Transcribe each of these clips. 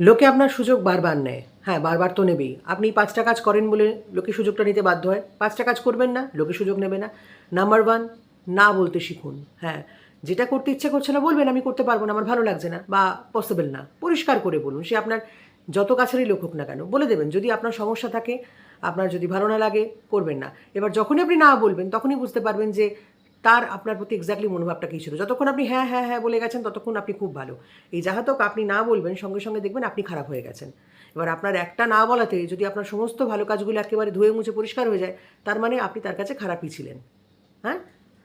লোকে আপনার সুযোগ বারবার নেয়। হ্যাঁ বারবার তো নেবেই। আপনি পাঁচটা কাজ করেন বলে লোকে সুযোগটা নিতে বাধ্য হয়। পাঁচটা কাজ করবেন না, লোকে সুযোগ নেবে না। নাম্বার ওয়ান না বলতে শিখুন। হ্যাঁ যেটা করতে ইচ্ছে করছে না, বলবেন, আমি করতে পারব না, আমার ভালো লাগছে না বা পসিবল না। পরিষ্কার করে বলুন, সে আপনার যত কাছেরই লোক হোক না কেন, বলে দেবেন, যদি আপনার সমস্যা থাকে, আপনার যদি ভালো না লাগে, করবেন না। এবার যখনই আপনি না বলবেন, তখনই বুঝতে পারবেন যে তার আপনার প্রতি এক্স্যাক্টলি মনোভাবটা কী ছিল? যতক্ষণ আপনি হ্যাঁ হ্যাঁ হ্যাঁ বলে গেছেন, ততক্ষণ আপনি খুব ভালো। এই যাহাতক আপনি না বলবেন, সঙ্গে সঙ্গে দেখবেন আপনি খারাপ হয়ে গেছেন। এবার আপনার একটা না বলাতে যদি আপনার সমস্ত ভালো কাজগুলো একেবারে ধুয়ে মুছে পরিষ্কার হয়ে যায়, তার মানে আপনি তার কাছে খারাপই ছিলেন। হ্যাঁ?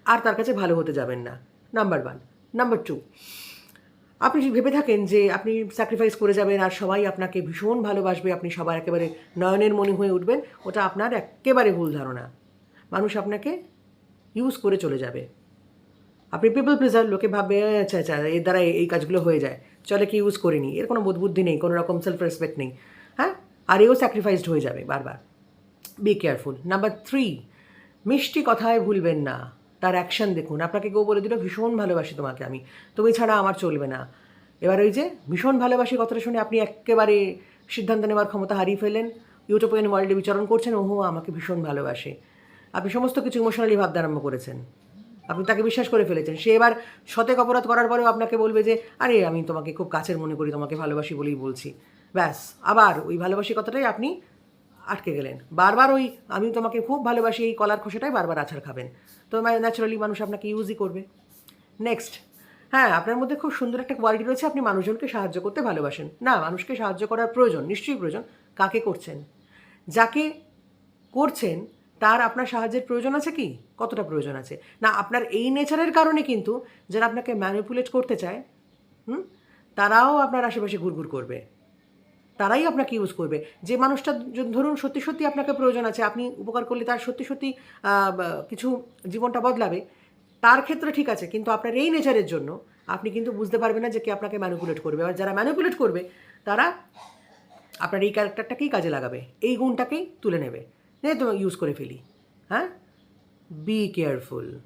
আর তার কাছে ভালো হতে যাবেন না। নাম্বার ওয়ান নাম্বার টু আপনি ভেবে থাকেন যে আপনি স্যাক্রিফাইস করে যাবেন আর সবাই আপনাকে ভীষণ ভালোবাসবে, আপনি সবার একেবারে নয়নের মনে হয়ে উঠবেন, ওটা আপনার একেবারে ভুল ধারণা। মানুষ আপনাকে ইউজ করে চলে যাবে। আপনি পিপল প্লিজার লোকে ভাববে আচ্ছা আচ্ছা এর দ্বারা এই কাজগুলো হয়ে যায়। চলে কি ইউজ করিনি? এর কোনো বোধবুদ্ধি নেই, কোনো রকম সেলফ রেসপেক্ট নেই। হ্যাঁ? আর এও স্যাক্রিফাইসড হয়ে যাবে বারবার। বি কেয়ারফুল নাম্বার থ্রি মিষ্টি কথায় ভুলবেন না। তার অ্যাকশন দেখুন। আপনাকে কেউ বলে দিল, ভীষণ ভালোবাসি তোমাকে আমি। তুমি ছাড়া আমার চলবে না। এবার ওই যে, ভীষণ ভালোবাসি কথাটা শুনে আপনি একেবারে সিদ্ধান্ত নেওয়ার ক্ষমতা হারিয়ে ফেললেন। ইউটোপিয়ান ওয়ার্ল্ডে বিচরণ করছেন, ওহো, আমাকে ভীষণ ভালোবাসে। আপনি সমস্ত কিছু ইমোশনালি ভাবতে আরম্ভ করেছেন। আপনি তাকে বিশ্বাস করে ফেলেছেন। সে এবার শতেক অপরাধ করার পরেও আপনাকে বলবে যে, আরে, আমি তোমাকে খুব কাছের মনে করি, তোমাকে ভালোবাসি বলেই বলছি। ব্যাস, আবার ওই ভালোবাসি কথাটাই আপনি আটকে গেলেন। বারবার ওই, আমি তোমাকে খুব ভালোবাসি, এই কলার খোসাটাই বারবার আছাড় খাবেন। তো ন্যাচারালি মানুষ আপনাকে ইউজই করবে। নেক্সট হ্যাঁ আপনার মধ্যে খুব সুন্দর একটা কোয়ালিটি রয়েছে, আপনি মানুষজনকে সাহায্য করতে ভালোবাসেন। না, মানুষকে সাহায্য করার প্রয়োজন, নিশ্চয়ই প্রয়োজন, কাকে করছেন? যাকে করছেন তার আপনার সাহায্যের প্রয়োজন আছে কি? কতটা প্রয়োজন আছে? না, আপনার এই নেচারের কারণে কিন্তু যারা আপনাকে ম্যানিপুলেট করতে চায়, হুম? তারাও আপনার আশেপাশে ঘুরঘুর করবে। তারাই আপনাকে ইউজ করবে। যে মানুষটা ধরুন সত্যি সত্যি আপনাকে প্রয়োজন আছে, আপনি উপকার করলে তার সত্যি সত্যি কিছু জীবনটা বদলাবে, তার ক্ষেত্রে ঠিক আছে, কিন্তু আপনার এই নেচারের জন্য আপনি কিন্তু বুঝতে পারবেন না যে কে আপনাকে ম্যানিপুলেট করবে। আর যারা ম্যানিপুলেট করবে, তারা আপনার এই ক্যারেক্টারটাকেই কাজে লাগাবে, এই গুণটাকেই তুলে নেবে। নে, তোমাকে ইউজ করে ফেলি। হ্যাঁ? Be careful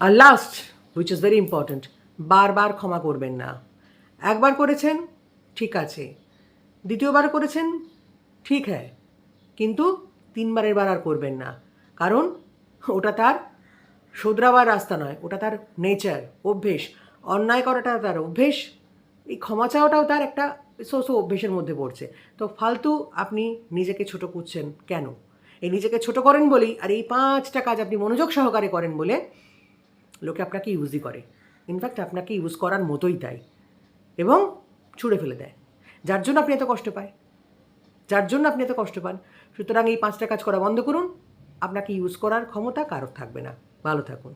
R last which is very important বারবার ক্ষমা করবেন না। একবার করেছেন, ঠিক আছে। দ্বিতীয়বার করেছেন, ঠিক হ্যাঁ। কিন্তু তিনবারের বার আর করবেন না। কারণ ওটা তার শোধরাবার রাস্তা নয়, ওটা তার নেচার অভ্যেস। অন্যায় করাটা তার অভ্যেস এই ক্ষমা চাওয়াটাও তার একটা সো সো অভ্যেসের মধ্যে পড়ছে। তো ফালতু আপনি নিজেকে ছোট করছেন কেন? এই নিজেকে ছোট করেন বলেই আর এই পাঁচটা কাজ আপনি মনোযোগ সহকারে করেন বলে লোকে আপনাকে ইউজই করে। ইনফ্যাক্ট আপনাকে ইউজ করার মতোই তাই। এবং ছুঁড়ে ফেলে দেয়। যার জন্য আপনি এত কষ্ট পায়? যার জন্য আপনি এত কষ্ট পান? সুতরাং এই পাঁচটা কাজ করা বন্ধ করুন। আপনাকে ইউজ করার ক্ষমতা কারোর থাকবে না। ভালো থাকুন।